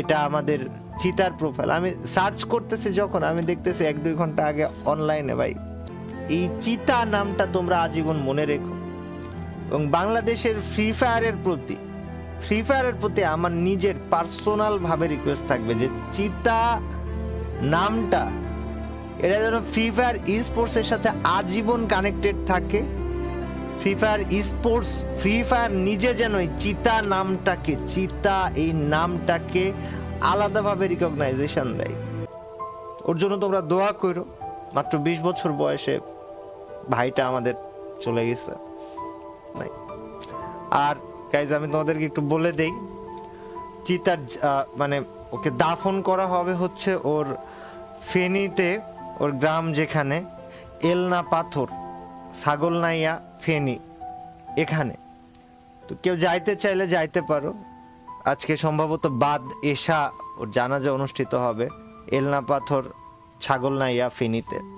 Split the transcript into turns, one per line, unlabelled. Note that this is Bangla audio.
এটা আমাদের চিতার প্রোফাইল আমি সার্চ করতেছি যখন, আমি দেখতেছি এক দুই ঘণ্টা আগে অনলাইনে ভাই। এই চিতা নামটা তোমরা আজীবন মনে রেখো। এবং বাংলাদেশের ফ্রি ফায়ারের প্রতি ফ্রি ফায়ারের প্রতি আমার নিজের পার্সোনাল ভাবে রিকোয়েস্ট থাকবে যে চিতা নামটা, এটা যেন ফ্রি ফায়ার ই স্পোর্টসের সাথে আজীবন কানেক্টেড থাকে। Free fire sports free fire নিজে যেন চিতা নামটাকে, চিতা এই নামটাকে আলাদাভাবে রিকগনাইজেশন দেয়। ওর জন্য তোমরা দোয়া করো। মাত্র বিশ বছর বয়সে ভাইটা আমাদের চলে গেছে। আর গাইজ আমি তোমাদেরকে একটু বলে দেই, চিতার মানে ওকে দাফন করা হবে হচ্ছে ওর ফেনীতে, ওর গ্রাম যেখানে, এলনা পাথর। ছাগলনাইয়া ফেনি, এখানে। তো কেউ যাইতে চাইলে যাইতে পারো। আজকে সম্ভবত বাদ এশা ওর জানাজা অনুষ্ঠিত হবে, এলনা পাথর ছাগলনাইয়া ফেনীতে।